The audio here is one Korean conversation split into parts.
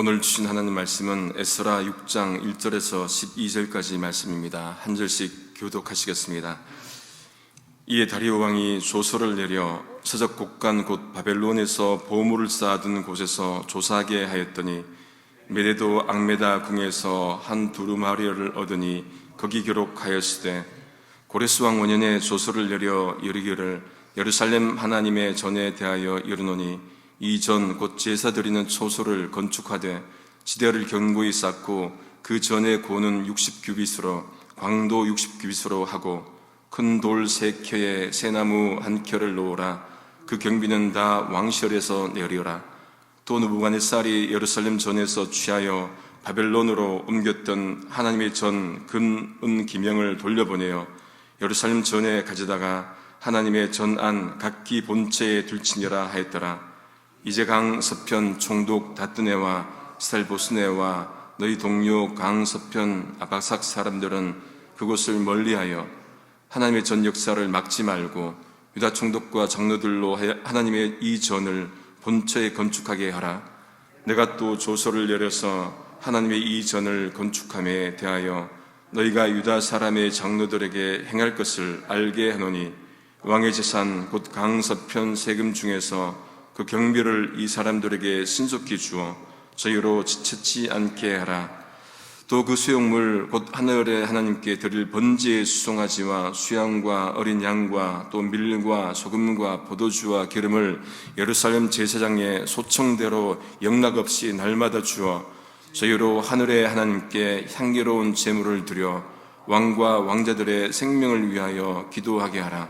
오늘 주신 하나님 말씀은 에스라 6장 1절에서 12절까지 말씀입니다. 한 절씩 교독하시겠습니다. 이에 다리오 왕이 조서를 내려 서적 곡간 곧 바벨론에서 보물을 쌓아둔 곳에서 조사하게 하였더니 메데도 앙메다 궁에서 한 두루마리를 얻으니 거기 기록하였으되 고레스 왕 원년에 조서를 내려 이르기를 예루살렘 하나님의 전에 대하여 이르노니 이전 곧 제사 드리는 초소를 건축하되 지대를 견고히 쌓고 그 전에 고는 60규빗으로 광도 60규빗으로 하고 큰 돌 세 켜에 새나무 한 켜를 놓으라. 그 경비는 다 왕실에서 내리어라. 또 느부갓네살이 예루살렘 전에서 취하여 바벨론으로 옮겼던 하나님의 전 근은 기명을 돌려보내어 예루살렘 전에 가져다가 하나님의 전 안 각기 본체에 들치니라 하였더라 이제 강 서편 총독 다뜨네와 스탈보스네와 너희 동료 강 서편 아바삭 사람들은 그곳을 멀리하여 하나님의 전 역사를 막지 말고 유다 총독과 장로들로 하나님의 이 전을 본처에 건축하게 하라. 내가 또 조서를 내려서 하나님의 이 전을 건축함에 대하여 너희가 유다 사람의 장로들에게 행할 것을 알게 하노니 왕의 재산 곧 강서편 세금 중에서 그 경비를 이 사람들에게 신속히 주어 저희로 지체치 않게 하라. 또 그 수용물 곧 하늘의 하나님께 드릴 번제의 수송아지와 수양과 어린 양과 또 밀과 소금과 포도주와 기름을 예루살렘 제사장의 소청대로 영락 없이 날마다 주어 저희로 하늘의 하나님께 향기로운 제물을 드려 왕과 왕자들의 생명을 위하여 기도하게 하라.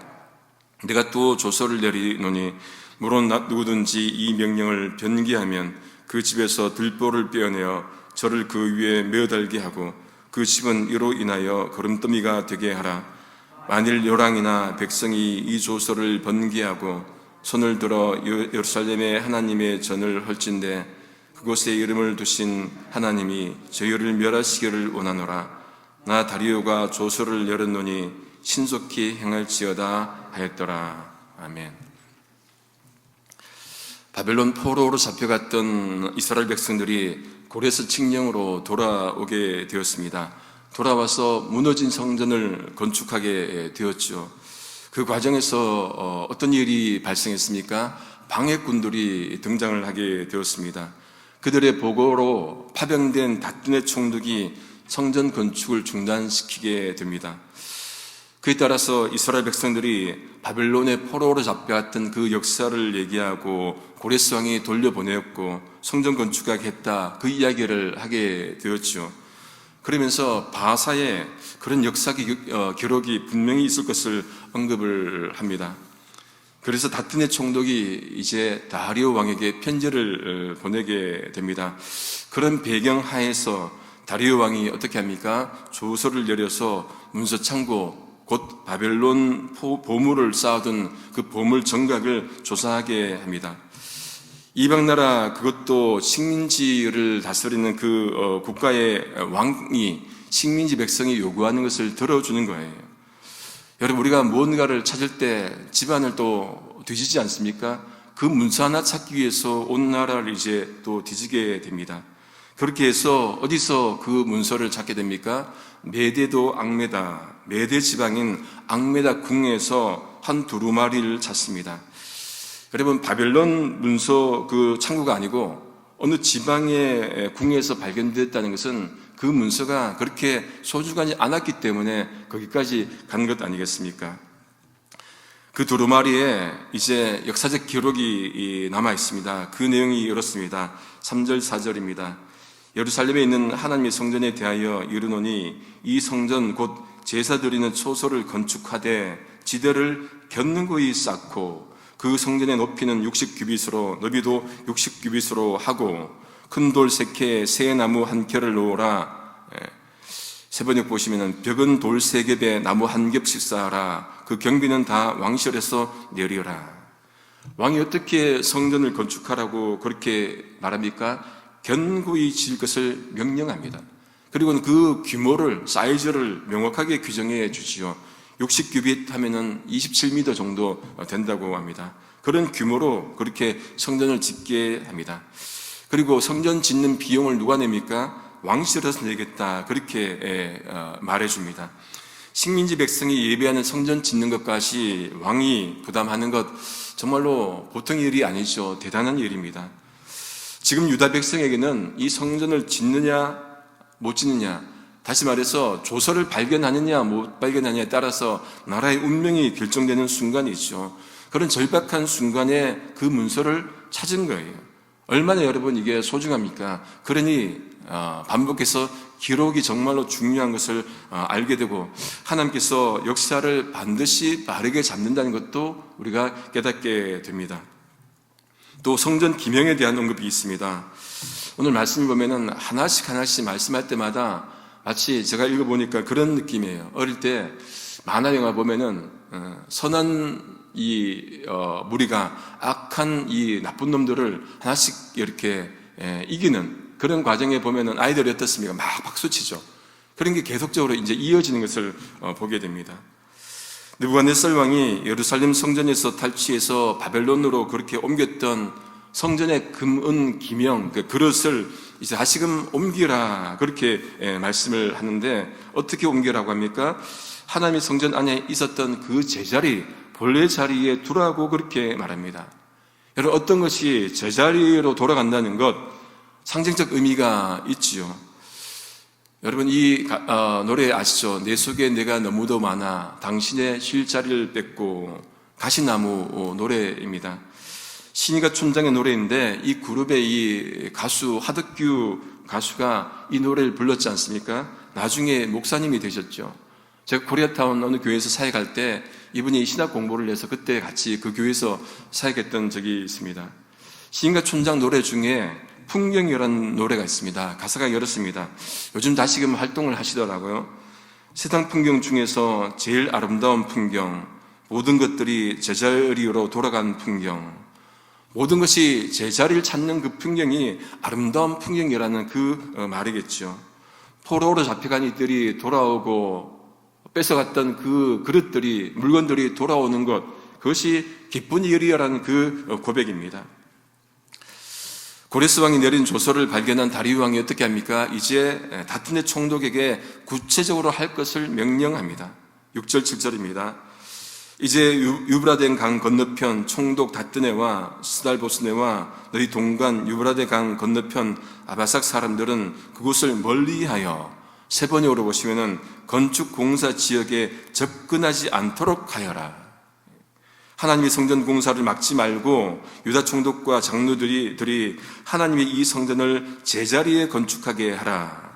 내가 또 조서를 내리노니 물론 누구든지 이 명령을 변기하면 그 집에서 들보를 빼어내어 저를 그 위에 메어달게 하고 그 집은 이로 인하여 걸음더미가 되게 하라. 만일 요랑이나 백성이 이 조서를 번기하고 손을 들어 예루살렘의 하나님의 전을 헐진데 그곳에 이름을 두신 하나님이 저희를 멸하시기를 원하노라. 나 다리오가 조서를 열었노니 신속히 행할지어다 하였더라. 아멘. 바벨론 포로로 잡혀갔던 이스라엘 백성들이 고레스 칙령으로 돌아오게 되었습니다. 돌아와서 무너진 성전을 건축하게 되었죠. 그 과정에서 어, 어떤 일이 발생했습니까? 방해꾼들이 등장을 하게 되었습니다. 그들의 보고로 파병된 다뚠의 총독이 성전 건축을 중단시키게 됩니다. 그에 따라서 이스라엘 백성들이 바벨론의 포로로 잡혀왔던 그 역사를 얘기하고 고레스 왕이 돌려보냈고 성전 건축하겠다 그 이야기를 하게 되었죠. 그러면서 바사에 그런 역사 어, 기록이 분명히 있을 것을 언급을 합니다. 그래서 다트네 총독이 이제 다리오 왕에게 편지를 어, 보내게 됩니다. 그런 배경 하에서 다리오 왕이 어떻게 합니까? 조서를 내려서 문서 창고 곧 바벨론 보물을 쌓아둔 그 보물 정각을 조사하게 합니다. 이방 나라 그것도 식민지를 다스리는 그 어, 국가의 왕이 식민지 백성이 요구하는 것을 들어주는 거예요. 여러분 우리가 무언가를 찾을 때 집안을 또 뒤지지 않습니까? 그 문서 하나 찾기 위해서 온 나라를 이제 또 뒤지게 됩니다. 그렇게 해서 어디서 그 문서를 찾게 됩니까? 메대도 앙메다, 메대 지방인 앙메다 궁에서 한 두루마리를 찾습니다. 여러분, 바벨론 문서 그 창고가 아니고 어느 지방의 궁에서 발견됐다는 것은 그 문서가 그렇게 소중하지 않았기 때문에 거기까지 간 것 아니겠습니까? 그 두루마리에 이제 역사적 기록이 남아 있습니다. 그 내용이 이렇습니다. 3절, 4절입니다. 예루살렘에 있는 하나님의 성전에 대하여 이르노니 이 성전 곧 제사 드리는 초소를 건축하되 지대를 견고히 쌓고 그 성전의 높이는 60규빗으로 너비도 60규빗으로 하고 큰 돌 세케에 새 나무 한 켜를 놓으라. 예. 세번역 보시면은 벽은 돌 세 겹에 나무 한 겹씩 쌓아라. 그 경비는 다 왕실에서 내리어라. 왕이 어떻게 성전을 건축하라고 그렇게 말합니까? 견고히 지을 것을 명령합니다. 그리고 그 규모를, 사이즈를 명확하게 규정해 주지요. 60규빗 하면은 27m 정도 된다고 합니다. 그런 규모로 그렇게 성전을 짓게 합니다. 그리고 성전 짓는 비용을 누가 냅니까? 왕실에서 내겠다. 그렇게 예, 어, 말해 줍니다. 식민지 백성이 예배하는 성전 짓는 것까지 왕이 부담하는 것 정말로 보통 일이 아니죠. 대단한 일입니다. 지금 유다 백성에게는 이 성전을 짓느냐 못 짓느냐 다시 말해서 조서를 발견하느냐 못 발견하느냐에 따라서 나라의 운명이 결정되는 순간이죠. 그런 절박한 순간에 그 문서를 찾은 거예요. 얼마나 여러분 이게 소중합니까? 그러니 어, 반복해서 기록이 정말로 중요한 것을 어, 알게 되고 하나님께서 역사를 반드시 빠르게 잡는다는 것도 우리가 깨닫게 됩니다. 또 성전 기명에 대한 언급이 있습니다. 오늘 말씀 보면은 하나씩 하나씩 말씀할 때마다 마치 제가 읽어보니까 그런 느낌이에요. 어릴 때 만화 영화 보면은 어, 선한 이 어, 무리가 악한 이 나쁜 놈들을 하나씩 이렇게 예, 이기는 그런 과정에 보면은 아이들이 어떻습니까? 막 박수치죠. 그런 게 계속적으로 이제 이어지는 것을 어, 보게 됩니다. 느부갓네살 왕이 예루살렘 성전에서 탈취해서 바벨론으로 그렇게 옮겼던 성전의 금은 기명 그 그릇을 이제 다시금 옮기라 그렇게 예, 말씀을 하는데 어떻게 옮기라고 합니까? 하나님의 성전 안에 있었던 그 제자리 본래 자리에 두라고 그렇게 말합니다. 여러분 어떤 것이 제자리로 돌아간다는 것 상징적 의미가 있지요. 여러분 이 가- 어, 노래 아시죠? 내 속에 내가 너무도 많아 당신의 쉴 자리를 뺏고 가시나무 어, 노래입니다. 신이가 촌장의 노래인데 이 그룹의 이 가수 하덕규 가수가 이 노래를 불렀지 않습니까? 나중에 목사님이 되셨죠. 제가 코리아타운 어느 교회에서 사역할 때 이분이 신학 공부를 해서 그때 같이 그 교회에서 사역했던 적이 있습니다. 시인과 촌장 노래 중에 풍경이라는 노래가 있습니다. 가사가 이렇습니다. 요즘 다시금 활동을 하시더라고요. 세상 풍경 중에서 제일 아름다운 풍경, 모든 것들이 제자리로 돌아간 풍경, 모든 것이 제자리를 찾는 그 풍경이 아름다운 풍경이라는 그 어, 말이겠죠. 포로로 잡혀간 이들이 돌아오고 뺏어갔던 그 그릇들이 물건들이 돌아오는 것 그것이 기쁜 일이라는 그 어, 고백입니다. 고레스 왕이 내린 조서를 발견한 다리우 왕이 어떻게 합니까? 이제 다튼의 총독에게 구체적으로 할 것을 명령합니다. 6절 7절입니다. 이제 유- 유브라데 강 건너편 총독 다뜨네와 스달보스네와 너희 동관 유브라데 강 건너편 아바삭 사람들은 그곳을 멀리하여 세 오르 보시면은 건축 공사 지역에 접근하지 않도록 하여라. 하나님의 성전 공사를 막지 말고 유다 총독과 장로들이 들이 하나님의 이 성전을 제자리에 건축하게 하라.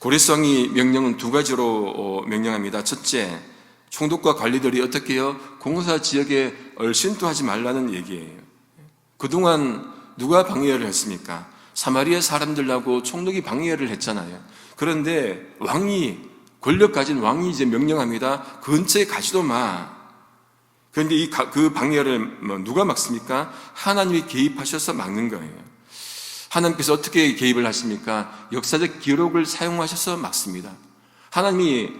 고레스 왕이 명령은 두 가지로 어, 명령합니다. 첫째, 총독과 관리들이 어떻게 해요? 공사 지역에 얼씬도 하지 말라는 얘기예요. 그동안 누가 방해를 했습니까? 사마리아 사람들하고 총독이 방해를 했잖아요. 그런데 왕이 권력 가진 왕이 이제 명령합니다. 근처에 가지도 마. 그런데 이그 방해를 뭐 누가 막습니까? 하나님이 개입하셔서 막는 거예요. 하나님께서 어떻게 개입을 하십니까? 역사적 기록을 사용하셔서 막습니다. 하나님이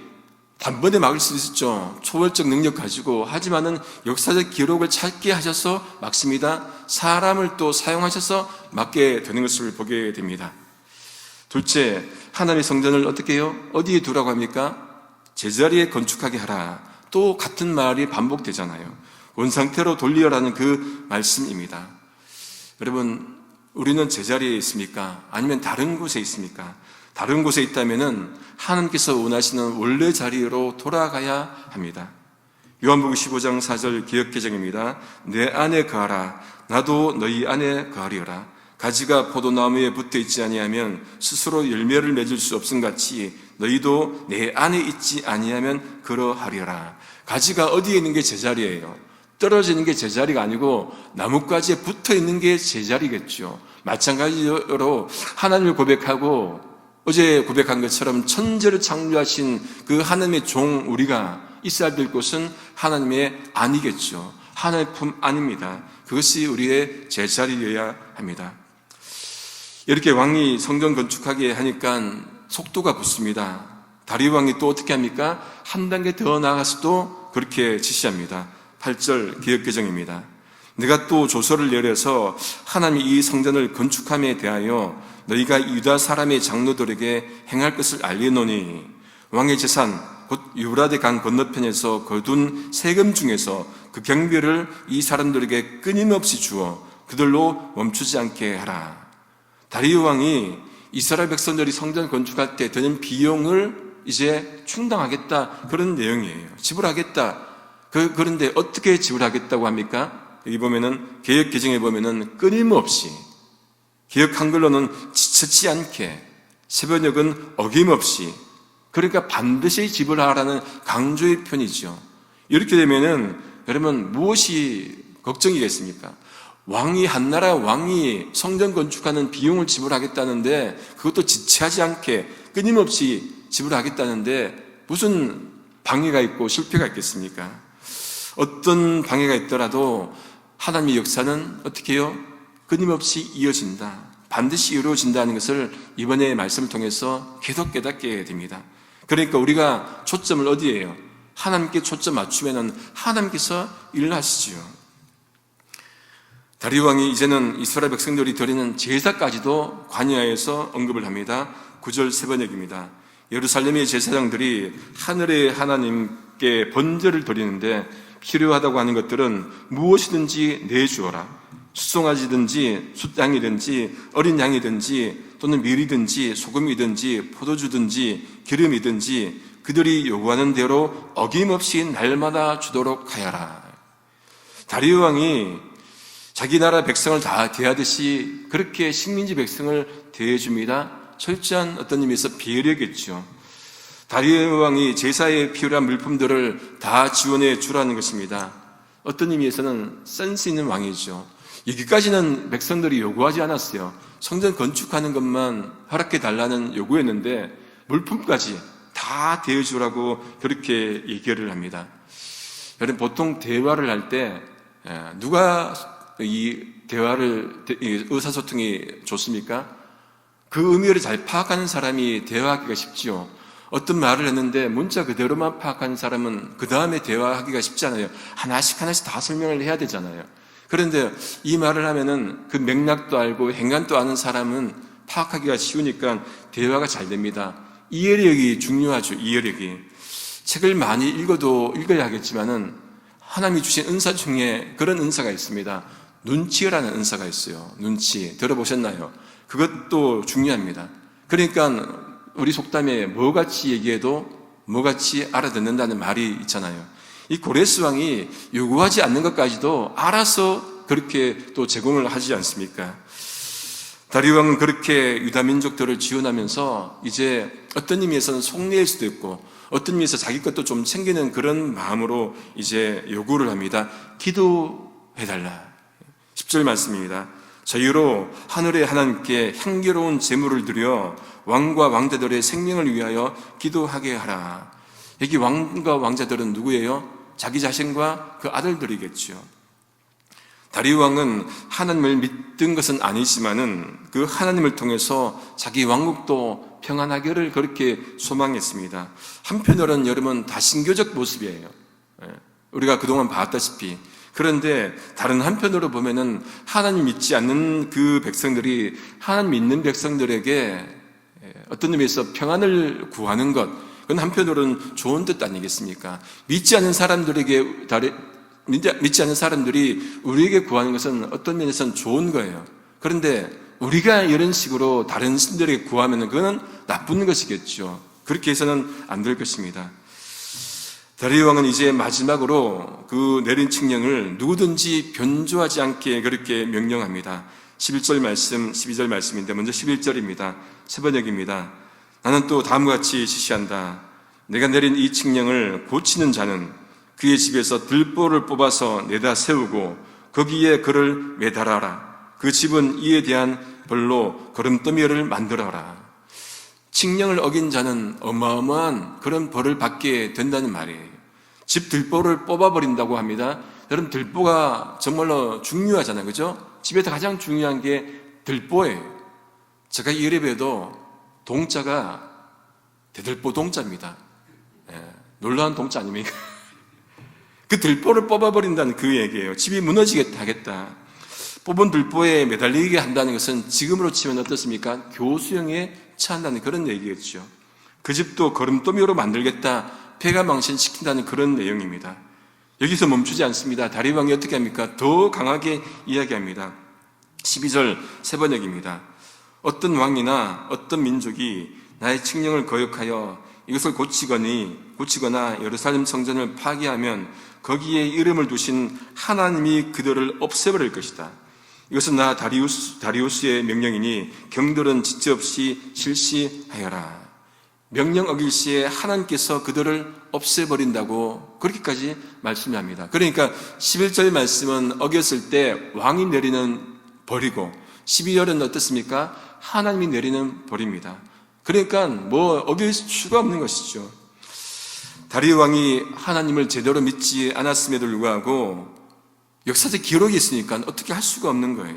단번에 막을 수 있었죠. 초월적 능력 가지고. 하지만은 역사적 기록을 찾게 하셔서 막습니다. 사람을 또 사용하셔서 막게 되는 것을 보게 됩니다. 둘째, 하나님의 성전을 어떻게 해요? 어디에 두라고 합니까? 제자리에 건축하게 하라. 또 같은 말이 반복되잖아요. 원상태로 돌리어라는 그 말씀입니다. 여러분, 우리는 제자리에 있습니까? 아니면 다른 곳에 있습니까? 다른 곳에 있다면은 하나님께서 원하시는 원래 자리로 돌아가야 합니다. 요한복음 15장 4절 기억개정입니다. 내 안에 거하라. 나도 너희 안에 거하리어라. 가지가 포도나무에 붙어 있지 아니하면 스스로 열매를 맺을 수 없음 같이 너희도 내 안에 있지 아니하면 그러하리어라. 가지가 어디에 있는 게 제자리예요. 떨어지는 게 제자리가 아니고 나뭇가지에 붙어 있는 게 제자리겠죠. 마찬가지로 하나님을 고백하고 어제 고백한 것처럼 천재를 창조하신 그 하나님의 종 우리가 있어야 될 곳은 하나님의 안이겠죠. 하나님의 품 안입니다. 그것이 우리의 제자리여야 합니다. 이렇게 왕이 성전 건축하게 하니까 속도가 붙습니다. 다리 왕이 또 어떻게 합니까? 한 단계 더 나아가서 또 그렇게 지시합니다. 8절 기억개정입니다. 내가 또 조서를 내려서 하나님이 이 성전을 건축함에 대하여 너희가 유다 사람의 장로들에게 행할 것을 알리노니 왕의 재산 곧 유브라데 강 건너편에서 거둔 세금 중에서 그 경비를 이 사람들에게 끊임없이 주어 그들로 멈추지 않게 하라. 다리오 왕이 이스라엘 백성들이 성전 건축할 때 드는 비용을 이제 충당하겠다 그런 내용이에요. 지불하겠다. 그, 그런데 어떻게 지불하겠다고 합니까? 여기 보면은 개혁 개정에 보면은 끊임없이 개혁 한글로는 지쳤지 않게 세번역은 어김없이 그러니까 반드시 지불하라는 강조의 편이죠. 이렇게 되면은 여러분 무엇이 걱정이겠습니까? 왕이 한 나라 왕이 성전 건축하는 비용을 지불하겠다는데 그것도 지체하지 않게 끊임없이 지불하겠다는데 무슨 방해가 있고 실패가 있겠습니까? 어떤 방해가 있더라도 하나님의 역사는 어떻게 해요? 끊임없이 이어진다. 반드시 이루어진다는 것을 이번에 말씀을 통해서 계속 깨닫게 됩니다. 그러니까 우리가 초점을 어디에 요 하나님께 초점 맞추면은 하나님께서 일을 하시지요. 다리 왕이 이제는 이스라엘 백성들이 드리는 제사까지도 관여하여서 언급을 합니다. 9절 세 번역입니다. 예루살렘의 제사장들이 하늘의 하나님께 번제를 드리는데 필요하다고 하는 것들은 무엇이든지 내주어라. 수송아지든지 숫양이든지 어린 양이든지 또는 밀이든지 소금이든지 포도주든지 기름이든지 그들이 요구하는 대로 어김없이 날마다 주도록 하여라. 다리오 왕이 자기 나라 백성을 다 대하듯이 그렇게 식민지 백성을 대해줍니다. 철저한 어떤 의미에서 배려겠죠. 다리오 왕이 제사에 필요한 물품들을 다 지원해 주라는 것입니다. 어떤 의미에서는 센스 있는 왕이죠. 여기까지는 백성들이 요구하지 않았어요. 성전 건축하는 것만 허락해 달라는 요구였는데 물품까지 다 대해주라고 그렇게 얘기를 합니다. 여러분 보통 대화를 할 때 누가 이 대화를 의사소통이 좋습니까? 그 의미를 잘 파악하는 사람이 대화하기가 쉽지요. 어떤 말을 했는데 문자 그대로만 파악하는 사람은 그 다음에 대화하기가 쉽지 않아요. 하나씩 하나씩 다 설명을 해야 되잖아요. 그런데 이 말을 하면은 그 맥락도 알고 행간도 아는 사람은 파악하기가 쉬우니까 대화가 잘 됩니다. 이해력이 중요하죠. 이해력이. 책을 많이 읽어도 읽어야 하겠지만은 하나님이 주신 은사 중에 그런 은사가 있습니다. 눈치라는 은사가 있어요. 눈치. 들어보셨나요? 그것도 중요합니다. 그러니까 우리 속담에 뭐같이 얘기해도 뭐같이 알아듣는다는 말이 있잖아요. 이 고레스 왕이 요구하지 않는 것까지도 알아서 그렇게 또 제공을 하지 않습니까? 다리 왕은 그렇게 유다 민족들을 지원하면서 이제 어떤 의미에서는 속내일 수도 있고 어떤 의미에서 자기 것도 좀 챙기는 그런 마음으로 이제 요구를 합니다. 기도해달라. 10절 말씀입니다. 저희로 하늘의 하나님께 향기로운 제물을 드려 왕과 왕자들의 생명을 위하여 기도하게 하라. 여기 왕과 왕자들은 누구예요? 자기 자신과 그 아들들이겠죠. 다리우 왕은 하나님을 믿던 것은 아니지만은 그 하나님을 통해서 자기 왕국도 평안하기를 그렇게 소망했습니다. 한편으로는 여러분 다 신교적 모습이에요. 예. 우리가 그동안 봤다시피 그런데 다른 한편으로 보면은 하나님 믿지 않는 그 백성들이 하나님 믿는 백성들에게 예, 어떤 의미에서 평안을 구하는 것, 그건 한편으로는 좋은 뜻 아니겠습니까? 믿지 않는 사람들에게, 믿지 않는 사람들이 우리에게 구하는 것은 어떤 면에서는 좋은 거예요. 그런데 우리가 이런 식으로 다른 신들에게 구하면 그거는 나쁜 것이겠죠. 그렇게 해서는 안 될 것입니다. 다리 왕은 이제 마지막으로 그 내린 칙령을 누구든지 변조하지 않게 그렇게 명령합니다. 11절 말씀, 12절 말씀인데 먼저 11절입니다. 세번역입니다. 나는 또 다음과 같이 지시한다. 내가 내린 이 칙령을 고치는 자는 그의 집에서 들보를 뽑아서 내다 세우고 거기에 그를 매달아라. 그 집은 이에 대한 벌로 걸음더미를 만들어라. 칙령을 어긴 자는 어마어마한 그런 벌을 받게 된다는 말이에요. 집 들보를 뽑아버린다고 합니다. 여러분, 들보가 정말로 중요하잖아요. 그죠? 집에서 가장 중요한 게 들보예요. 제가 이래봬도 동자가 대들보 동자입니다. 예, 놀라운 동자 아닙니까? 그 들보를 뽑아버린다는 그 얘기예요. 집이 무너지겠다 하겠다. 뽑은 들보에 매달리게 한다는 것은 지금으로 치면 어떻습니까? 교수형 에 처한다는 그런 얘기겠죠. 그 집도 걸음더미로 만들겠다. 폐가 망신시킨다는 그런 내용입니다. 여기서 멈추지 않습니다. 다리왕이 어떻게 합니까? 더 강하게 이야기합니다. 12절 세 번역입니다. 어떤 왕이나 어떤 민족이 나의 칙령을 거역하여 이것을 고치거니 고치거나 예루살렘 성전을 파괴하면 거기에 이름을 두신 하나님이 그들을 없애버릴 것이다. 이것은 나 다리우스, 다리우스의 명령이니 경들은 지체 없이 실시하여라. 명령 어길 시에 하나님께서 그들을 없애버린다고 그렇게까지 말씀합니다. 그러니까 11절 말씀은 어겼을 때 왕이 내리는 벌이고 12절은 어떻습니까? 하나님이 내리는 벌입니다. 그러니까 뭐 어길 수가 없는 것이죠. 다리 왕이 하나님을 제대로 믿지 않았음에도 불구하고 역사적 기록이 있으니까 어떻게 할 수가 없는 거예요.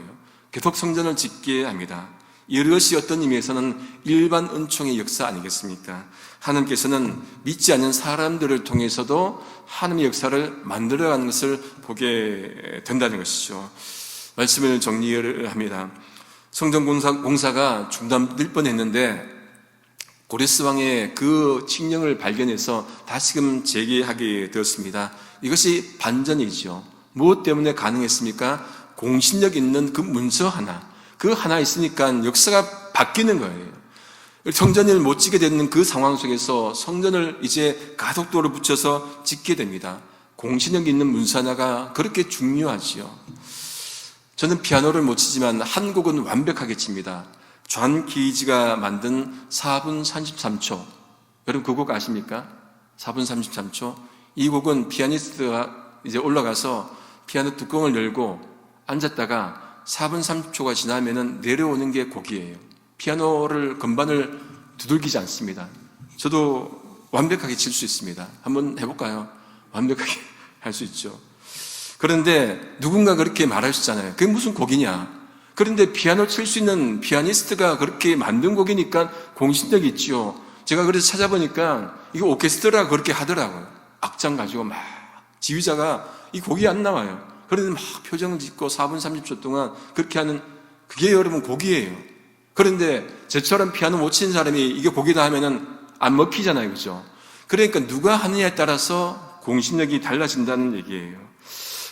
계속 성전을 짓게 합니다. 이것이 어떤 의미에서는 일반 은총의 역사 아니겠습니까? 하나님께서는 믿지 않는 사람들을 통해서도 하나님의 역사를 만들어가는 것을 보게 된다는 것이죠. 말씀을 정리를 합니다. 성전 공사, 공사가 중단될 뻔했는데 고레스 왕의 그 칙령을 발견해서 다시금 재개하게 되었습니다. 이것이 반전이죠. 무엇 때문에 가능했습니까? 공신력 있는 그 문서 하나, 그 하나 있으니까 역사가 바뀌는 거예요. 성전을 못 짓게 되는 그 상황 속에서 성전을 이제 가속도를 붙여서 짓게 됩니다. 공신력 있는 문서 하나가 그렇게 중요하지요. 저는 피아노를 못 치지만 한 곡은 완벽하게 칩니다. 존 기지가 만든 4분 33초. 여러분 그 곡 아십니까? 4분 33초. 이 곡은 피아니스트가 이제 올라가서 피아노 뚜껑을 열고 앉았다가 4분 30초가 지나면은 내려오는 게 곡이에요. 피아노를 건반을 두들기지 않습니다. 저도 완벽하게 칠 수 있습니다. 한번 해볼까요? 완벽하게 할 수 있죠. 그런데 누군가 그렇게 말하셨잖아요. 그게 무슨 곡이냐? 그런데 피아노 칠 수 있는 피아니스트가 그렇게 만든 곡이니까 공신력이 있지요. 제가 그래서 찾아보니까 이거 오케스트라가 그렇게 하더라고요. 악장 가지고 막 지휘자가 이 곡이 안 나와요. 그런데 막 표정 짓고 4분 30초 동안 그렇게 하는 그게 여러분 곡이에요. 그런데 저처럼 피아노 못 치는 사람이 이게 곡이다 하면은 안 먹히잖아요. 그죠? 그러니까 누가 하느냐에 따라서 공신력이 달라진다는 얘기예요.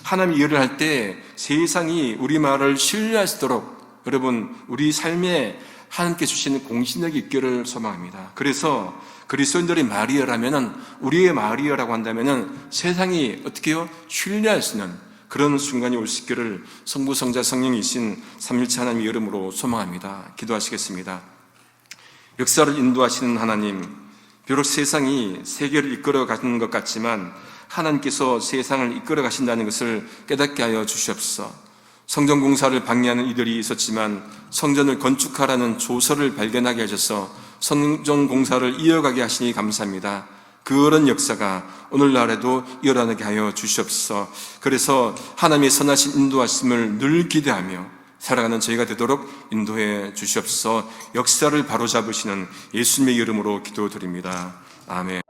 하나님 일을 할 때 세상이 우리 말을 신뢰할 수 있도록 여러분 우리 삶에 하나님께 주시는 공신력이 있기를 소망합니다. 그래서 그리스도인들의 말이여라면은 우리의 말이여라고 한다면은 세상이 어떻게요 신뢰할 수 있는 그런 순간이 올 수 있기를 성부 성자 성령이신 삼일체 하나님 이름으로 소망합니다. 기도하시겠습니다. 역사를 인도하시는 하나님, 비록 세상이 세계를 이끌어 가는 것 같지만 하나님께서 세상을 이끌어 가신다는 것을 깨닫게 하여 주시옵소서. 성전 공사를 방해하는 이들이 있었지만 성전을 건축하라는 조서를 발견하게 하셔서 성전 공사를 이어가게 하시니 감사합니다. 그런 역사가 오늘날에도 일어나게 하여 주시옵소서. 그래서 하나님의 선하신 인도하심을 늘 기대하며 살아가는 저희가 되도록 인도해 주시옵소서. 역사를 바로잡으시는 예수님의 이름으로 기도드립니다. 아멘.